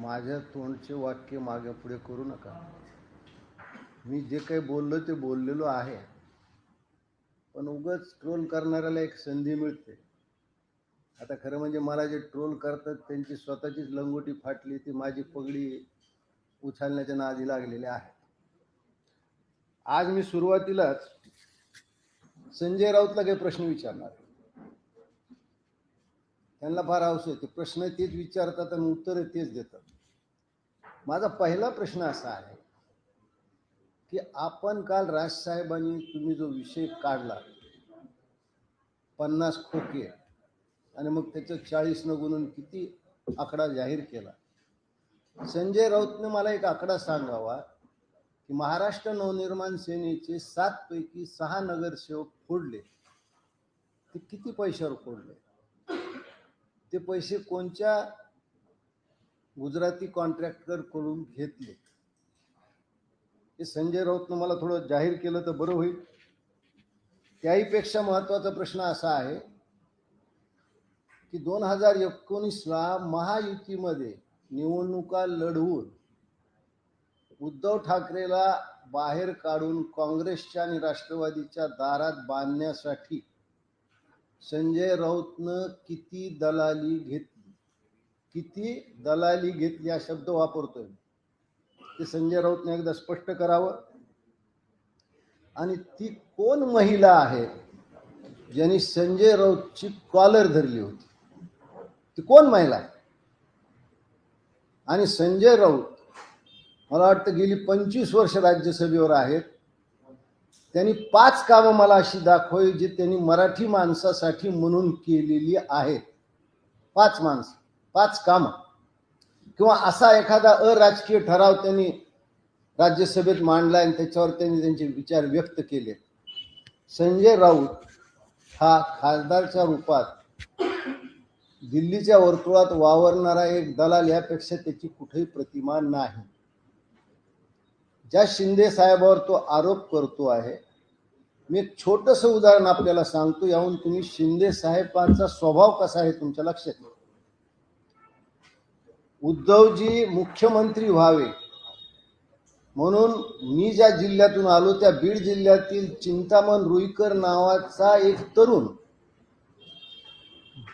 माझ्या तोंडचे वाक्य मागे पुढे करू नका. मी जे काही बोललो ते बोललेलो आहे. पण उगच ट्रोल करणाऱ्याला एक संधी मिळते. आता खरं म्हणजे मला जे ट्रोल करतात त्यांची स्वतःचीच लंगोटी फाटली ती माझी पगडी उचलण्याच्या नादी लागलेली आहे. आज मी सुरुवातीलाच संजय राऊतला काही प्रश्न विचारणार त्यांना फार हौस होते प्रश्न तेच विचारतात आणि उत्तरं तेच देतात. माझा पहिला प्रश्न असा आहे की आपण काल राजसाहेबांनी तुम्ही जो विषय काढला पन्नास खोके आणि मग त्याचं चाळीसनं गुणून किती आकडा जाहीर केला? संजय राऊतने मला एक आकडा सांगावा की महाराष्ट्र नवनिर्माण सेनेचे सातपैकी सहा नगरसेवक फोडले. ते किती पैशावर फोडले? ते पैसे कोणत्या गुजराती कॉन्ट्रॅक्टर करून घेतले? हे संजय राऊतनं मला थोडं जाहीर केलं तर बरं होईल. त्याहीपेक्षा महत्त्वाचा प्रश्न असा आहे की दोन हजार एकोणीसला महायुतीमध्ये निवडणुका लढवून उद्धव ठाकरेला बाहेर काढून काँग्रेसच्या आणि राष्ट्रवादीच्या दारात बांधण्यासाठी संजय राऊतनं किती दलाली घेतली किती दलाली घेतली हा शब्द वापरतोय. ते संजय राऊतने एकदा स्पष्ट करावं. आणि ती कोण महिला आहे ज्यांनी संजय राऊतची कॉलर धरली होती? ती कोण महिला आहे? आणि संजय राऊत मला वाटतं गेली पंचवीस वर्ष राज्यसभेवर आहेत. त्यांनी पाच कामं मला अशी दाखवली जी त्यांनी मराठी माणसासाठी म्हणून केलेली आहेत. पाच माणसं पाच कामं. किंवा असा एखादा अराजकीय ठराव त्यांनी राज्यसभेत मांडला आणि त्याच्यावर त्यांनी त्यांचे विचार व्यक्त केले. संजय राऊत हा खासदारच्या रूपात दिल्लीच्या वर्तुळात वावरणारा एक दलाल यापेक्षा त्याची कुठेही प्रतिमा नाही. ज्या शिंदे साहेबावर तो आरोप करतो आहे मी एक छोटंसं उदाहरण आपल्याला सांगतो याहून तुम्ही शिंदे साहेबांचा स्वभाव कसा आहे तुमच्या लक्षात येईल. उद्धवजी मुख्यमंत्री व्हावे म्हणून मी ज्या जिल्ह्यातून आलो त्या बीड जिल्ह्यातील चिंतामण रुईकर नावाचा एक तरुण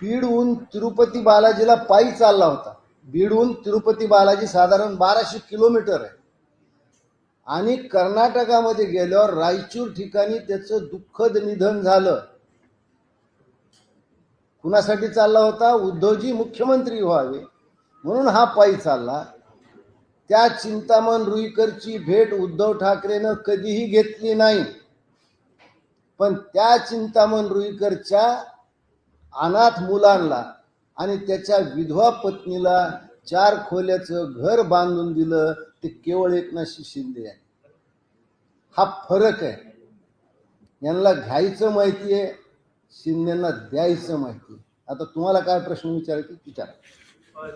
बीडहून तिरुपती बालाजीला पायी चालला होता. बीडहून तिरुपती बालाजी साधारण बाराशे किलोमीटर आहे. आणि कर्नाटकामध्ये गेल्यावर रायचूर ठिकाणी त्याचं दुःखद निधन झालं. कुणासाठी चालला होता? उद्धवजी मुख्यमंत्री व्हावे. म्हणून हा पायी चालला. त्या चिंतामण रुईकरची भेट उद्धव ठाकरेनं कधीही घेतली नाही. पण त्या चिंतामण रुईकरच्या अनाथ मुलांना आणि त्याच्या विधवा पत्नीला चार खोल्याचं घर बांधून दिलं ते केवळ एकनाथशी शिंदे आहे हा फरक आहे. यांना घ्यायचं माहिती आहे शिंदेना द्यायचं माहिती आहे. आता तुम्हाला काय प्रश्न विचारायचे विचारा. अ,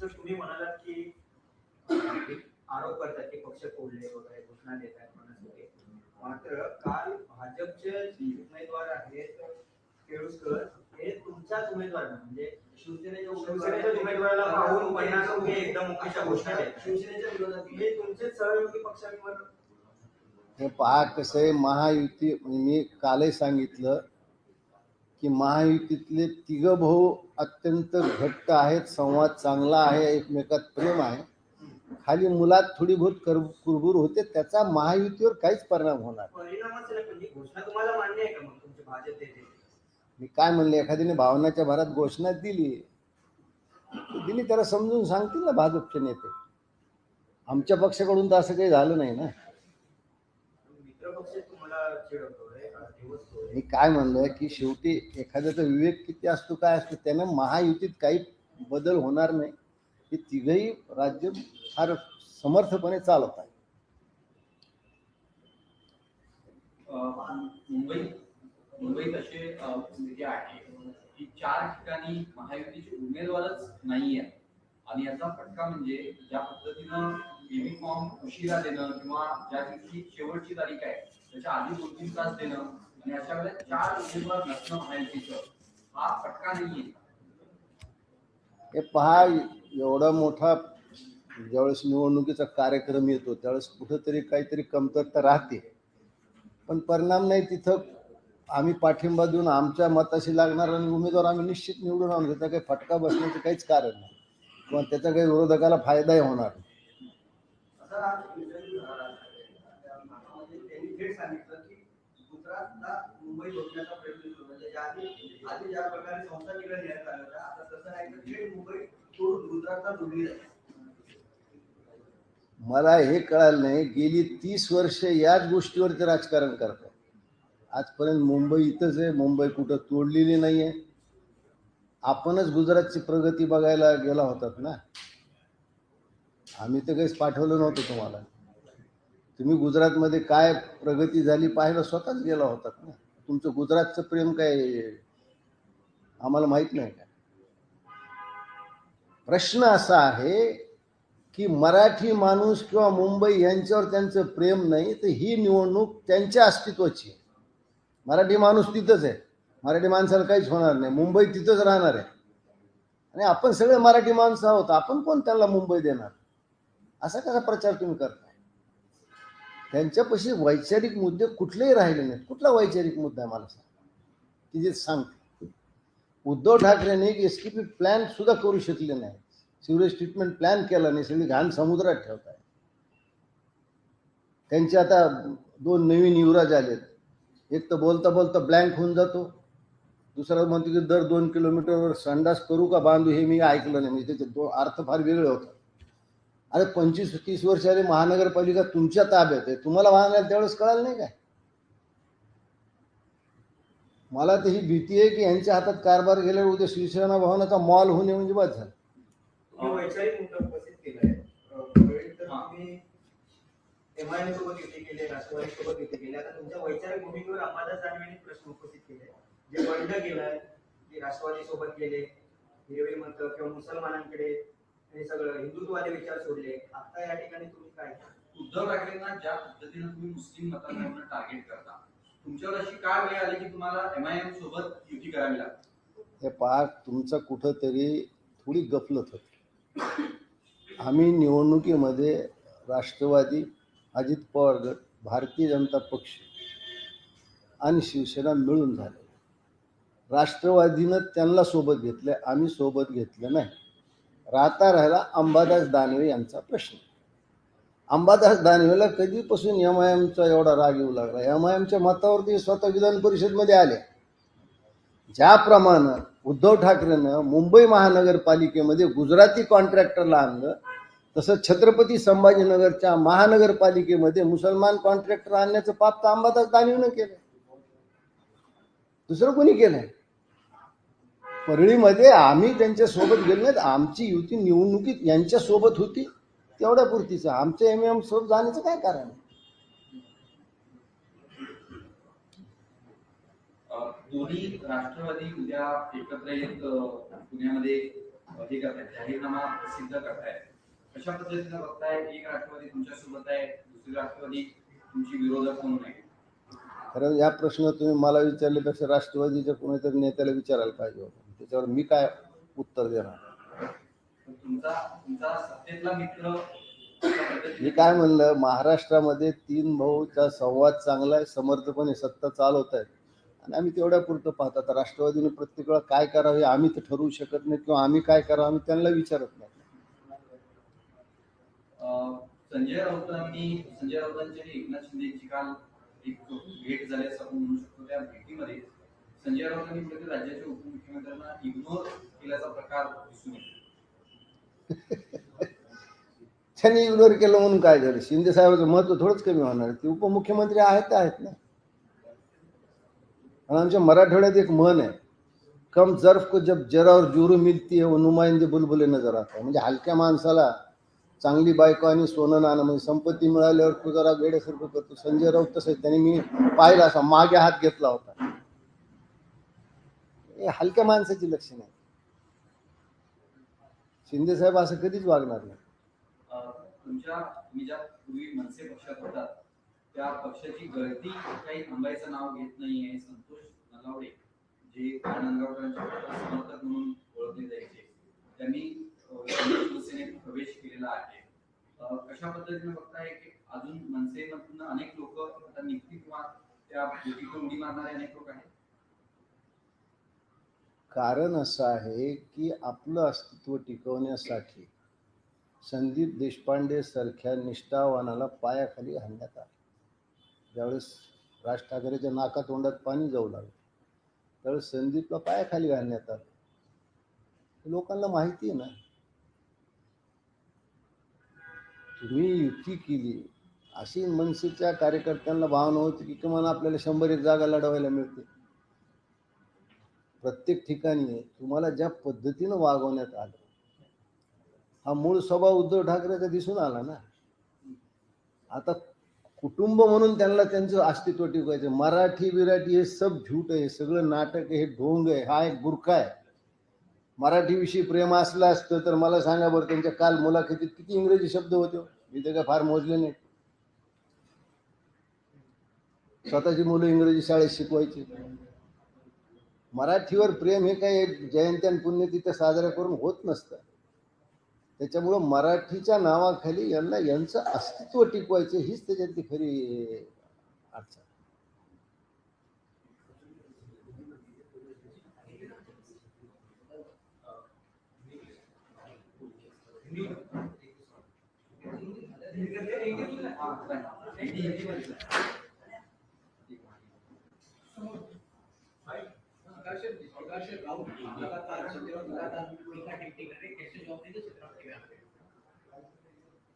सर तुम्ही म्हणालात की आरोप करतात की पक्ष फोडले वगैरे घोषणा देत आहेत मात्र काल भाजपचे उमेदवार आहेत केळुसकर हे तुमच्याच उमेदवार म्हणजे शिवसेनेच्या शिवसेनेच्या उमेदवाराला पाहून पन्नास टक्के एकदम मुख्यच्या घोषणा देत शिवसेनेच्या विरोधात हे तुमचे सहयोगी पक्षांवर. हे पहा कसं आहे महायुती म्हणजे मी कालही सांगितलं की महायुतीतले तिघ भाऊ अत्यंत घट्ट आहेत संवाद चांगला आहे एकमेकात प्रेम आहे. खाली मुलात थोडी बहुत कर कुरबुर होते त्याचा महायुतीवर काहीच परिणाम होणार. परिणामच नाही घोषणा तुम्हाला मान्य आहे का मग तुमचे भाजप नेते मी काय म्हणले एखाद्याने भावनाच्या भरात घोषणा दिली दिली त्याला समजून सांगतील ना भाजपचे नेते. आमच्या पक्षाकडून तर असं काही झालं नाही ना. मी काय म्हणलं की शेवटी एखाद्याचा विवेक किती असतो काय असतो त्यानं महायुतीत काही बदल होणार नाही. हे तिघही राज्य फार समर्थपणे चालत आहे. मुंबई मुंबईत असे अं, स्थिती आहे की चार ठिकाणी महायुतीचे उमेदवारच नाही आहे आणि याचा फटका म्हणजे ज्या पद्धतीनं बेबी फॉर्म उशिरा देणं किंवा ज्या दिवशी शेवटची तारीख आहे त्याच्या आधी दोन तीन तास देणं आणि अशा वेळेला चार उमेदवार नसणं महायुतीचं हा फटका नाहीये. हे पहा एवढा मोठा ज्यावेळेस निवडणुकीचा कार्यक्रम येतो त्यावेळेस कुठंतरी काहीतरी कमतरता राहते. पण परिणाम नाही तिथं. आम्ही पाठिंबा देऊन आमच्या मताशी लागणार आणि उमेदवार आम्ही निश्चित निवडून आणू त्याचा काही फटका बसण्याचं काहीच कारण नाही. किंवा त्याचा काही विरोधकाला फायदाही होणार नाही. म्हणजे जाते मला हे कळालं नाही. गेली तीस वर्ष याच गोष्टीवरती राजकारण करतात. आजपर्यंत मुंबई इथंच आहे. मुंबई कुठं तोडलेली नाही आहे आपणच गुजरातची प्रगती बघायला गेला होतात ना. आम्ही तर काहीच पाठवलं नव्हतं तुम्हाला. तुम्ही गुजरातमध्ये काय प्रगती झाली पाहायला स्वतःच गेला होतात ना. तुमचं गुजरातचं प्रेम काय आम्हाला माहीत नाही का? प्रश्न असा आहे की मराठी माणूस किंवा मुंबई यांच्यावर त्यांचं प्रेम नाही तर ही निवडणूक त्यांच्या अस्तित्वाची आहे. मराठी माणूस तिथंच आहे. मराठी माणसाला काहीच होणार नाही. मुंबई तिथंच राहणार आहे. आणि आपण सगळे मराठी माणसं आहोत. आपण कोण त्यांना मुंबई देणार? असा कसा प्रचार तुम्ही करताय? त्यांच्यापाशी वैचारिक मुद्दे कुठलेही राहिले नाहीत. कुठला वैचारिक मुद्दा आहे मला सांग? की जे सांगते. उद्धव ठाकरेंनी एक एस टी पी प्लॅन सुद्धा करू शकले नाही. सिवरेज ट्रीटमेंट प्लॅन केला नाही. सगळी घाण समुद्रात ठेवताय. त्यांचे आता दोन नवीन युवराज आलेत. एक तर बोलता बोलता ब्लँक होऊन जातो. दुसरा म्हणतो की दर दोन किलोमीटरवर संडास करू का बांधू हे मी ऐकलं नाही. म्हणजे त्याचे दो अर्थ फार वेगळे होतात अरे पंचवीस तीस वर्ष आले महानगरपालिका तुमच्या ताब्यात आहे. तुम्हाला वाहणार त्यावेळेस कळालं नाही काय? मला तर ही भीती आहे की यांच्या हातात कारभार गेल्यावर उद्या शिवसेना भवनाचा मॉल होणे म्हणजे बस झालं. एमआयएम सोबत युती केली राष्ट्रवादी सोबत युती केली. आता तुमच्या वैचारिक भूमिकेवर अंबादास दानवेंनी प्रश्न उपस्थित केले. जे बंड केलाय की राष्ट्रवादी सोबत गेले हिरवे मत किंवा मुसलमानांकडे हे सगळं हिंदुत्ववादी विचार सोडले आता या ठिकाणी तुम्ही काय? उद्धव ठाकरेंना ज्या पद्धतीने तुम्ही मुस्लिम मतदारांना टार्गेट करता तुमच्यावर अशी काय वेळ आली की तुम्हाला एमआयएम सोबत युती करावी लागते? हे पार तुमचं कुठंतरी थोडी गफलत होती. आम्ही निवडणुकीमध्ये राष्ट्रवादी अजित पवार गट भारतीय जनता पक्ष आणि शिवसेना मिळून झाले. राष्ट्रवादीनं त्यांना सोबत घेतलं आम्ही सोबत घेतलं नाही. राहता राहिला अंबादास दानवे यांचा प्रश्न. अंबादास दानवेला कधीपासून एम आय एमचा एवढा राग येऊ लागला? एम आय एमच्या मतावरती स्वतः विधान परिषदमध्ये आले. ज्याप्रमाणे उद्धव ठाकरेनं मुंबई महानगरपालिकेमध्ये गुजराती कॉन्ट्रॅक्टरला आणलं तसं छत्रपती संभाजीनगरच्या महानगरपालिकेमध्ये मुसलमान कॉन्ट्रॅक्टर आणण्याचं पाप तर अंबादास दानवीनं केलं दुसरं कोणी केलंय? परळीमध्ये आम्ही त्यांच्यासोबत गेलो नाहीत. आमची युती निवडणुकीत यांच्या सोबत होती तेवढ्या पुरतीचं. आमचं एम एम सोबत जाण्याचं काय कारण आहे? दोन्ही राष्ट्रवादी उद्या एकत्र येत पुण्यामध्ये हे करतायत. जाहीरनामा सिद्ध करतायत. कशा पद्धतीने बघताय? एक राष्ट्रवादी तुमच्यासोबत आहे दुसरी राष्ट्रवादी तुमची विरोधक म्हणून आहे. खरं या प्रश्न तुम्ही मला विचारल्यापेक्षा राष्ट्रवादीच्या कोणीतरी नेत्याला विचारायला पाहिजे होतं. त्याच्यावर मी काय उत्तर देणार? तर तुमचा तुमचा सत्तेतला मित्र कशा पद्धतीने मी काय म्हणलं महाराष्ट्रामध्ये तीन भाऊचा संवाद चांगला आहे समर्थपणे सत्ता चालवत आहेत आणि आम्ही तेवढ्या पुरतं पाहतो. आता राष्ट्रवादीने प्रत्येक वेळा काय करावं हे आम्ही तर ठरवू शकत नाही किंवा आम्ही काय करावं आम्ही त्यांना विचारत नाही. संजय राऊतांनी संजय राऊतांची आणि एकनाथ शिंदे यांची काल एक भेट झाली असं आपण म्हणू शकतो. त्या भेटीमध्ये संजय राऊतांनी प्रति राज्याच्या उपमुख्यमंत्र्यांना इग्नोर केल्याचा प्रकार दिसून येतो. त्यांनी इग्नोर केलं म्हणून काय झालं? शिंदे साहेबांचं महत्त्व थोडंच कमी होणार ते उपमुख्यमंत्री आहेत ते आहेत ना. आणि आमच्या मराठवाड्यात एक मन आहे. कम जर्फ को जब जरा और जुरू मिलती है वो नुमाइंदे बुलबुले नजर आता म्हणजे हलक्या माणसाला चांगली बायको आणि सोनं नाणं म्हणजे संपत्ती मिळाल्यावर तू जरा वेडेसारखं करतो. संजय राऊत तसं त्याने मी पाहिला असा मागे हात घेतला होता. हे हलक्या माणसाची लक्षण आहे शिंदे साहेब असं कधीच वागणार नाही. तुमच्या तुम्ही ज्या पूर्वी मनसे पक्षात होतात त्या पक्षाची गळती काही थांबायचं नाव घेत नाहीये. संतोष नलावडे जे समर्थक म्हणून ओळखले कशा पद्धतीने बघताय की अजून मनसेमधून अनेक लोक आता निघतील किंवा त्या युतीतून उडी मारणारे अनेक लोक आहेत? कारण असं आहे की आपलं अस्तित्व टिकवण्यासाठी संदीप देशपांडे सारख्या निष्ठावानाला पायाखाली घालण्यात आलं. ज्यावेळेस राज ठाकरेच्या नाकातोंडात पाणी जाऊ लागलं त्यावेळेस संदीपला पायाखाली घालण्यात आलं. लोकांना माहिती आहे ना तुम्ही युती केली. अशी मनसेच्या कार्यकर्त्यांना भावना होती की किमान आपल्याला शंभर एक जागा लढवायला मिळते. प्रत्येक ठिकाणी तुम्हाला ज्या पद्धतीनं वागवण्यात आलं हा मूळ स्वभाव उद्धव ठाकरेचा दिसून आला ना. आता कुटुंब म्हणून त्यांना त्यांचं अस्तित्व टिकवायचं. मराठी विराठी हे सब झूट आहे हे सगळं नाटक आहे हे ढोंग आहे हा एक गुरखा आहे. मराठीविषयी प्रेम असलं असतं तर मला सांगा बरं त्यांच्या काल मुलाखतीत किती इंग्रजी शब्द होते? मी ते काय फार मोजले नाही. स्वतःची मुलं इंग्रजी शाळेत शिकवायची. मराठीवर प्रेम हे काही जयंती आणि पुण्यतिथ्या साजऱ्या करून होत नसतं. त्याच्यामुळं मराठीच्या नावाखाली यांना यांचं अस्तित्व टिकवायचं हीच त्याच्यातली खरी अडचण.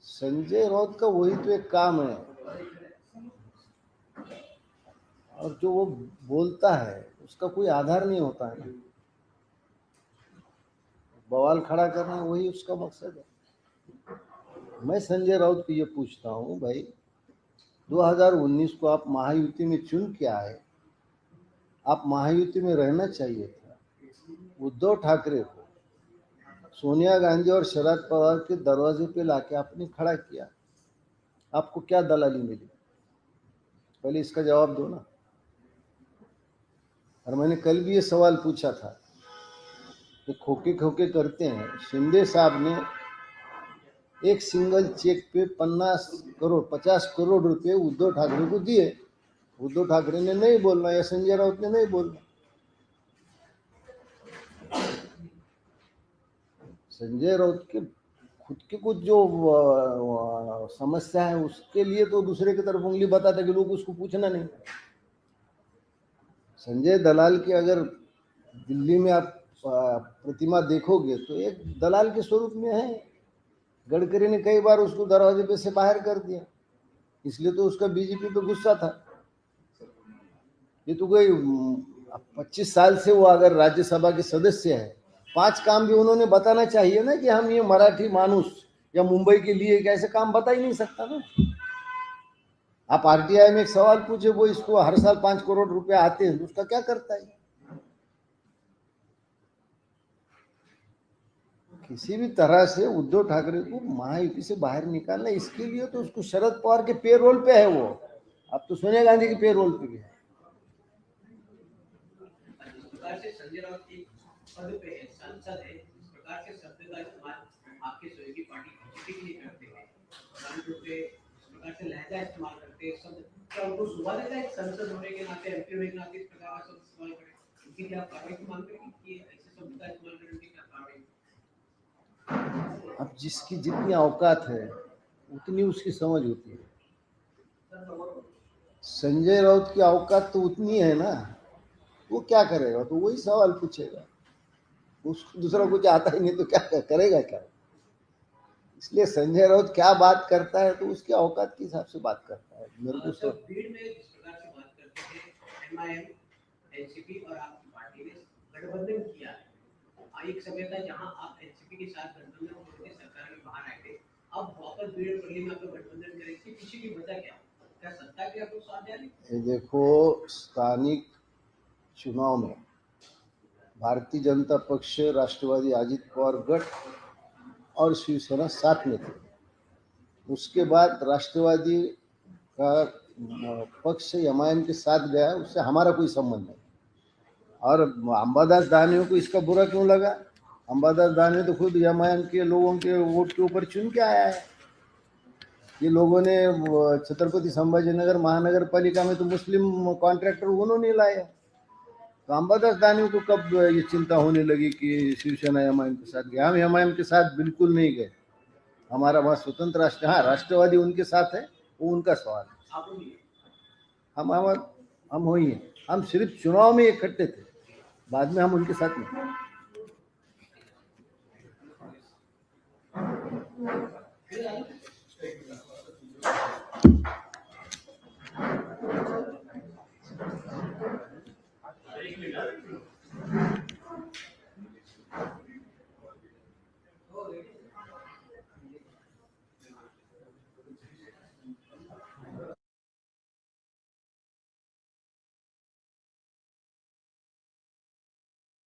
संजय राउत का वही तो एक काम है। और जो वो बोलता है, उसका कोई आधार नहीं होता है। बवाल खड़ा करना वही उसका मकसद है। मैं संजय राउत को ये पूछता हूँ, भाई 2019 को आप महायुति में चुन के आए। आप महायुति में रहना चाहिए था। उद्धव ठाकरे को, सोनिया गांधी और शरद पवार के दरवाजे पे लाके आपने खड़ा किया। आपको क्या दलाली मिली? पहले इसका जवाब दो ना। और मैंने कल भी ये सवाल पूछा था कि खोके खोके करते हैं। शिंदे साहब ने एक सिंगल चेक पे पन्नास करोड़, पचास करोड़ रुपए उद्धव ठाकरे को दिए। उद्धव ठाकरे ने नहीं बोलना, या संजय राउत ने नहीं बोलना। संजय राउत के, खुद के कुछ जो समस्या है, उसके लिए तो दूसरे की तरफ़ उंगली बताता कि लोग उसको पूछना नहीं। संजय दलाल की अगर दिल्ली में आप प्रतिमा देखोगे तो एक दलाल के स्वरूप में है। गडकरी ने कई बार उसको दरवाजे पे से बाहर कर दिया। इसलिए तो उसका बीजेपी पे गुस्सा था। ये तो कोई पच्चीस साल से वो अगर राज्यसभा के सदस्य है, पाँच काम भी उन्होंने बताना चाहिए ना कि हम ये मराठी मानुस या मुंबई के लिए ऐसे काम बता ही नहीं सकता ना। आप आरटीआई में एक सवाल पूछे, वो इसको हर साल पाँच करोड़ रुपए आते हैं, उसका क्या करता है? किसी भी तरह से उद्धव ठाकरे को महायुति से बाहर निकालना इसके लिए तो उसको शरद पवार के पे रोल पे है वो। अब तो सोनिया गांधी के पे रोल पे भी है। जिस प्रकार से संजय राउत की पद पे है। सांसद है। इस प्रकार से शब्द का इस्तेमाल आपके सहयोगी पार्टी बीजेपी के लिए करते हैं। प्रधान रूप से इस प्रकार से लहजा इस्तेमाल करते हैं। शब्द क्या उनको सुबह देता है? एक संसद होने के नाते एमपी होने के नाते इस प्रकार का शब्द इस्तेमाल करें। उनकी क्या कार्रवाई की मांग करेंगे जिसकी जितनी औकात है, उतनी उसकी समझ होती है। संजय राउत की औकात तो उतनी है ना। वो क्या करेगा? तो वही सवाल पूछेगा। उसको दूसरा कुछ आता ही नहीं तो क्या करेगा क्या? इसलिए संजय राउत क्या बात करता है तो उसकी औकात के हिसाब से बात करता है। मेरे को जब सब भीड़ में जिस प्रकार से बात करते हैं एमआईएम एनसीपी और आपकी पार्टी ने गठबंधन किया। है एक समय था जहाँ आप एनसीपी के साथ गठबंधन करके सरकार में बाहर आए थे। अब वापस भीड़ पड़ने में आपका गठबंधन करें। पीछे की वजह क्या? क्या सत्ता के आपको साथ जा रही देखो, स्थानिक चुनाव में भारतीय जनता पक्ष, राष्ट्रवादी अजित पवार गठ और शिवसेना साथ में थे। उसके बाद राष्ट्रवादी का पक्ष एम के साथ गया, उससे हमारा कोई संबंध नहीं। और अंबादास दानियों को इसका बुरा क्यों लगा? अंबादास दानी तो खुद एम के लोगों के वोट के ऊपर चुन के आया है। ये लोगों ने छत्रपति संभाजी नगर महानगर पालिका में तो मुस्लिम कॉन्ट्रैक्टर उन्होंने लाया तो अंबादास दानी को कब ये चिंता होने लगी कि शिवसेना एम के साथ गए? हम एम के साथ बिल्कुल नहीं गए। हमारा वहाँ स्वतंत्र राष्ट्र हाँ राष्ट्रवादी उनके साथ है वो उनका सवाल है। हम हम हम वही हैं हम सिर्फ़ चुनाव में इकट्ठे थे। बाद में हम उनके साथ में